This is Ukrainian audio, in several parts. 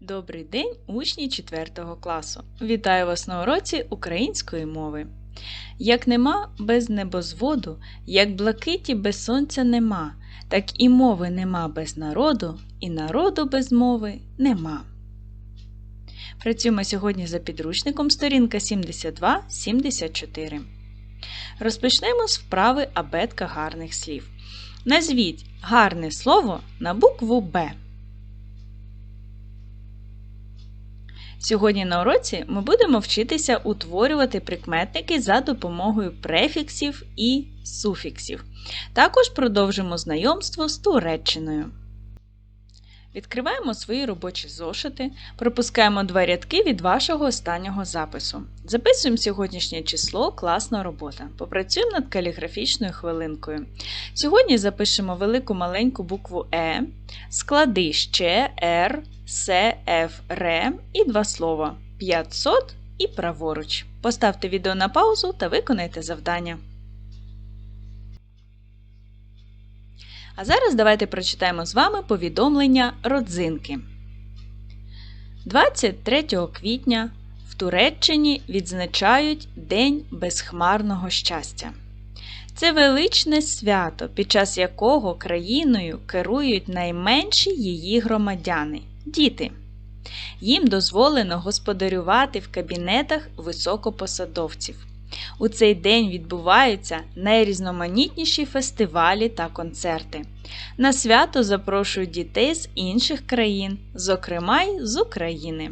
Добрий день, учні 4 класу! Вітаю вас на уроці української мови. Як нема без небозводу, як блакиті без сонця нема, так і мови нема без народу, і народу без мови нема. Працюємо сьогодні за підручником сторінка 72-74. Розпочнемо з вправи абетка гарних слів. Назвіть гарне слово на букву Б. Сьогодні на уроці ми будемо вчитися утворювати прикметники за допомогою префіксів і суфіксів. Також продовжимо знайомство з Туреччиною. Відкриваємо свої робочі зошити, пропускаємо два рядки від вашого останнього запису. Записуємо сьогоднішнє число, класна робота. Попрацюємо над каліграфічною хвилинкою. Сьогодні запишемо велику маленьку букву Е, склади ще Р, С, Ф, Р і два слова 500 і праворуч. Поставте відео на паузу та виконайте завдання. А зараз давайте прочитаємо з вами повідомлення родзинки. 23 квітня в Туреччині відзначають День безхмарного щастя. Це величне свято, під час якого країною керують найменші її громадяни діти. Їм дозволено господарювати в кабінетах високопосадовців. У цей день відбуваються найрізноманітніші фестивалі та концерти. На свято запрошують дітей з інших країн, зокрема й з України.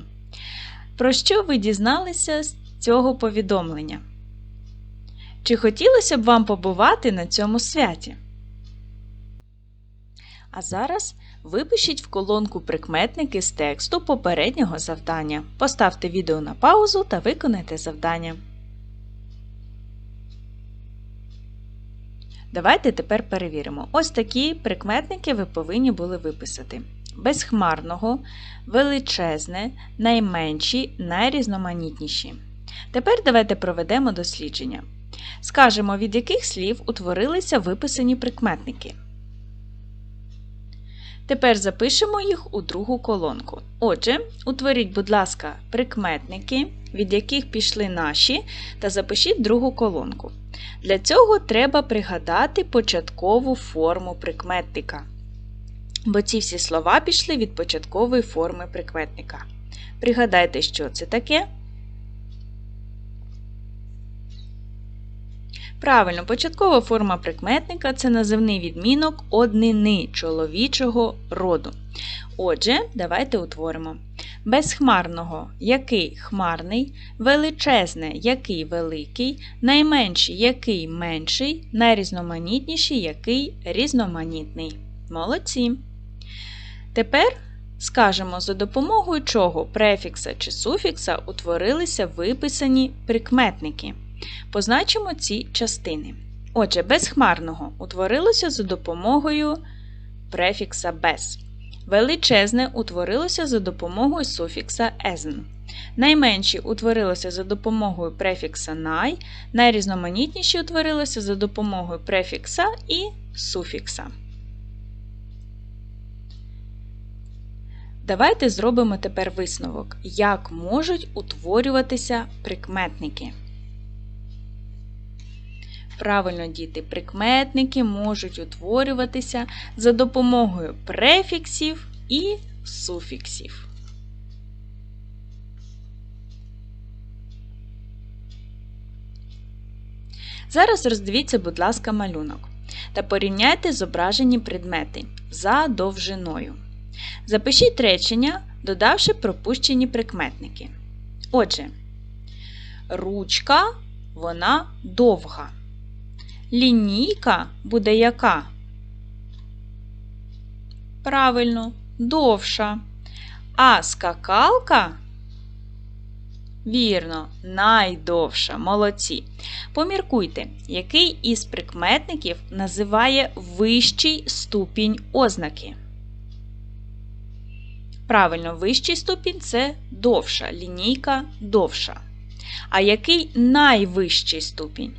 Про що ви дізналися з цього повідомлення? Чи хотілося б вам побувати на цьому святі? А зараз випишіть в колонку прикметники з тексту попереднього завдання. Поставте відео на паузу та виконайте завдання. Давайте тепер перевіримо. Ось такі прикметники ви повинні були виписати: безхмарного, величезне, найменші, найрізноманітніші. Тепер давайте проведемо дослідження. Скажемо, від яких слів утворилися виписані прикметники. Тепер запишемо їх у другу колонку. Отже, утворіть, будь ласка, прикметники, від яких пішли наші, та запишіть другу колонку. Для цього треба пригадати початкову форму прикметника. Бо ці всі слова пішли від початкової форми прикметника. Пригадайте, що це таке. Правильно, початкова форма прикметника це називний відмінок однини чоловічого роду. Отже, давайте утворимо. Безхмарного який хмарний, величезне який великий, найменший який менший, найрізноманітніший який різноманітний. Молодці. Тепер скажемо, за допомогою чого префікса чи суфікса утворилися виписані прикметники. Позначимо ці частини. Отже, безхмарного утворилося за допомогою префікса без. Величезне утворилося за допомогою суфікса «езн». Найменші утворилося за допомогою префікса най, найрізноманітніші утворилися за допомогою префікса і суфікса. Давайте зробимо тепер висновок, як можуть утворюватися прикметники. Правильно, діти, прикметники можуть утворюватися за допомогою префіксів і суфіксів. Зараз роздивіться, будь ласка, малюнок та порівняйте зображені предмети за довжиною. Запишіть речення, додавши пропущені прикметники. Отже, ручка вона довга. Лінійка буде яка? Правильно, довша. А скакалка? Вірно, найдовша. Молодці. Поміркуйте, який із прикметників називає вищий ступінь ознаки. Правильно, вищий ступінь це довша, лінійка довша. А який найвищий ступінь?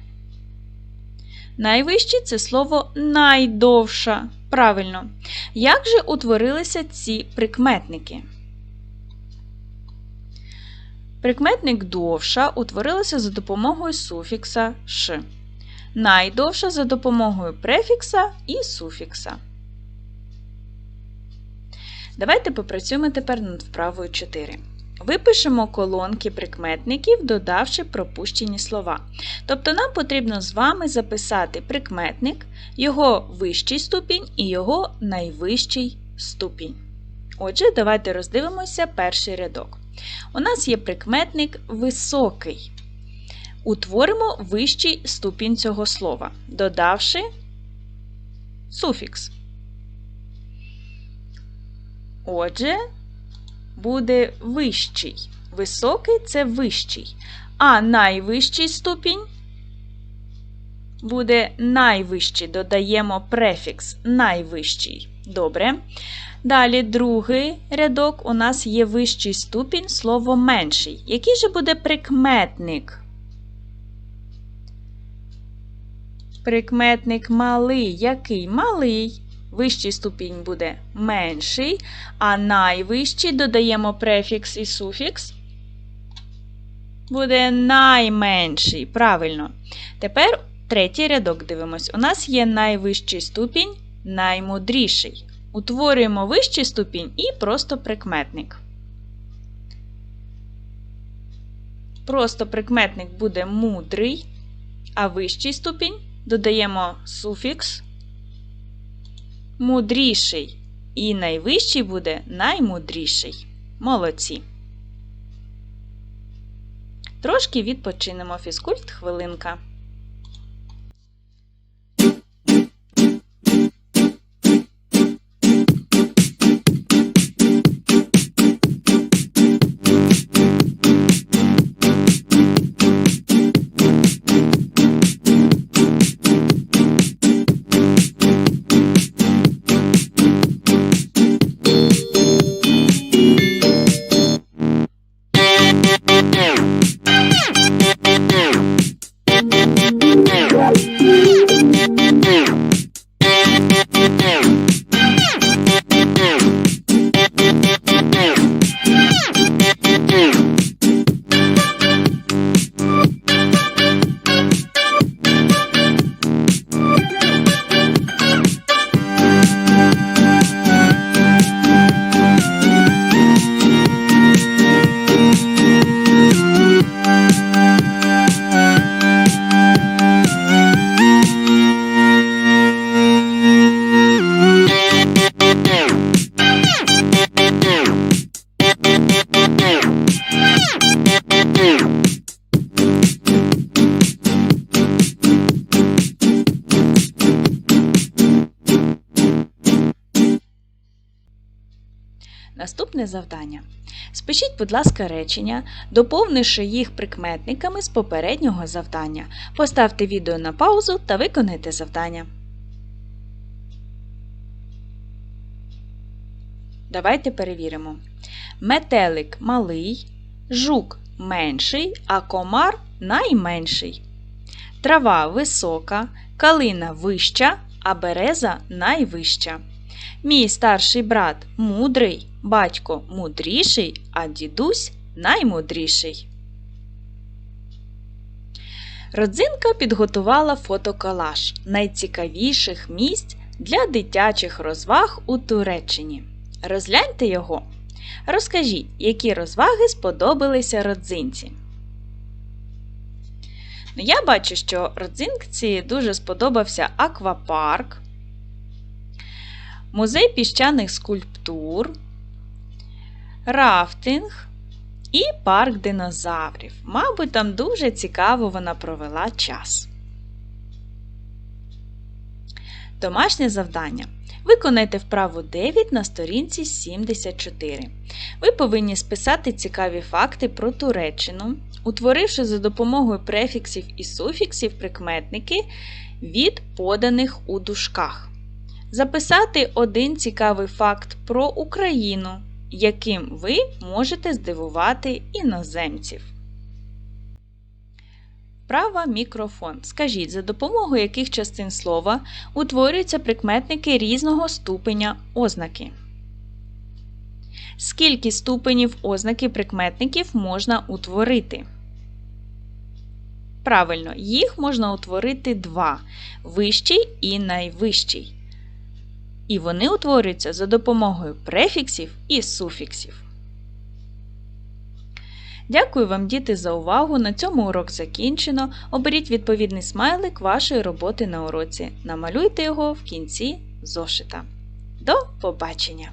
Найвищий це слово найдовша. Правильно. Як же утворилися ці прикметники? Прикметник довша утворилася за допомогою суфікса ш. Найдовша за допомогою префікса і суфікса. Давайте попрацюємо тепер над вправою 4. Випишемо колонки прикметників, додавши пропущені слова. Тобто нам потрібно з вами записати прикметник, його вищий ступінь і його найвищий ступінь. Отже, давайте роздивимося перший рядок. У нас є прикметник високий. Утворимо вищий ступінь цього слова, додавши суфікс. Отже, буде вищий. Високий це вищий. А найвищий ступінь буде найвищий. Додаємо префікс найвищий. Добре. Далі другий рядок у нас є вищий ступінь слово менший. Який же буде прикметник? Прикметник малий. Який? Малий. Вищий ступінь буде менший, а найвищий додаємо префікс і суфікс. Буде найменший. Правильно. Тепер третій рядок дивимось. У нас є найвищий ступінь, наймудріший. Утворюємо вищий ступінь і просто прикметник. Просто прикметник буде мудрий, а вищий ступінь додаємо суфікс мудріший. І найвищий буде наймудріший. Молодці. Трошки відпочинемо фізкульт хвилинка. Наступне завдання. Спишіть, будь ласка, речення, доповнивши їх прикметниками з попереднього завдання. Поставте відео на паузу та виконайте завдання. Давайте перевіримо. Метелик малий, жук менший, а комар найменший. Трава висока, калина вища, а береза найвища. Мій старший брат мудрий, батько мудріший, а дідусь наймудріший. Родзинка підготувала фотоколаж найцікавіших місць для дитячих розваг у Туреччині. Розгляньте його. Розкажіть, які розваги сподобалися родзинці. Ну, Я бачу, що родзинці дуже сподобався аквапарк, музей піщаних скульптур, рафтинг і парк динозаврів. Мабуть, там дуже цікаво вона провела час. Домашнє завдання. Виконайте вправу 9 на сторінці 74. Ви повинні списати цікаві факти про Туреччину, утворивши за допомогою префіксів і суфіксів прикметники від поданих у дужках. Записати один цікавий факт про Україну, яким ви можете здивувати іноземців. Вправа мікрофон. Скажіть, за допомогою яких частин слова утворюються прикметники різного ступеня ознаки. Скільки ступенів ознаки прикметників можна утворити? Правильно, їх можна утворити два вищий і найвищий. І вони утворюються за допомогою префіксів і суфіксів. Дякую вам, діти, за увагу. На цьому урок закінчено. Оберіть відповідний смайлик вашої роботи на уроці. Намалюйте його в кінці зошита. До побачення!